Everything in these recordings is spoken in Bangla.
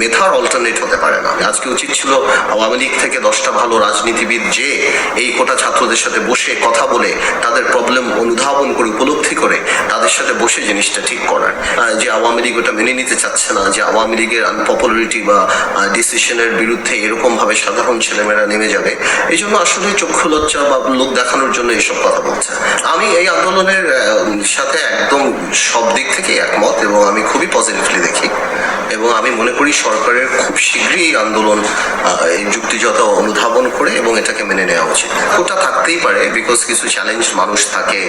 মেধার অল্টারনেট হতে পারে না। আজকে উচিত ছিল আওয়ামী লীগ থেকে দশটা ভালো রাজনীতিবিদ যে এই কোটা ছাত্রদের সাথে বসে কথা বলে, তাদের প্রবলেম অনুধাবন করে, উপলব্ধি করে, তাদের সাথে বসে জিনিসটা ঠিক করার। যে আওয়ামী লীগ ওটা মেনে নিতে চাচ্ছে না, যে আওয়ামী লীগের আনপপুলারিটি বা ডিসিশনের বিরুদ্ধে এরকম ভাবে সাধারণ ছেলেমেয়েরা নেমে যাবে, এই জন্য আসলে চক্ষু লজ্জা বা লোক দেখানোর জন্য এইসব কথা বলছে। আমি এই আন্দোলনের সাথে একদম সব দিক থেকে একমত এবং আমি খুবই পজিটিভলি দেখি। এবং আমি মনে করি সরকারের খুব শীঘ্রই আন্দোলন এই যুক্তিযতা অনুধাবন করে এবং এটাকে মেনে নেওয়া উচিত। ওটা থাকতেই পারে বিকজ কিছু চ্যালেঞ্জ মানুষ থাকে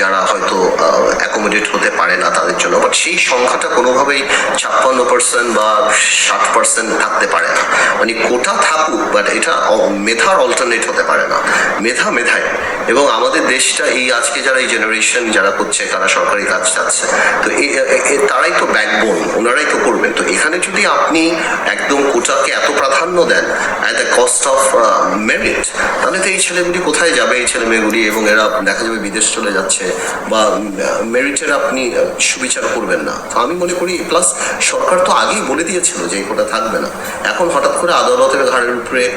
যারা হয়তো অ্যাকোমোডেট হতে পারে না তাদের জন্য। বাট সেই সংখ্যাটা কোনোভাবেই ছাপ্পান্ন পার্সেন্ট বা ষাট পার্সেন্ট থাকতে পারে না। মানে কোটা থাকুক বাট এটা মেধার অল্টারনেট হতে পারে না। মেধা মেধায় এবং আমাদের দেশটা এই আজকে যারা এই জেনারেশন যারা করছে, তারা সরকারি কাজ চাচ্ছে। তো তারাই তো ব্যাকবোন ওনারাই তো এখানে যদি আপনি একদম কোটাকে এত প্রাধান্য দেন at the cost of merit তাহলে তো এই ছেলেগুলি কোথায় যাবে? এই ছেলে মেয়েগুলি এবং এরা দেখা যাবে বিদেশ চলে যাচ্ছে বা মেরিটের আপনি সুবিচার করবেন না। তো আমি মনে করি প্লাস সরকার তো আগেই বলে দিয়েছিল যে কোটা থাকবে না। এখন হঠাৎ করে আদালতের ঘাড়ের উপরে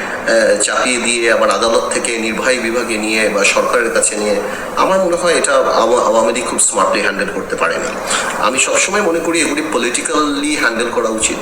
চাপিয়ে দিয়ে আবার আদালত থেকে নির্বাহী বিভাগে নিয়ে বা সরকারের কাছে নিয়ে, আমার মনে হয় এটা আওয়া- আওয়ামী লীগ খুব স্মার্টলি হ্যান্ডেল করতে পারেনি। আমি সবসময় মনে করি এগুলি পলিটিক্যালি হ্যান্ডেল করা উচিত।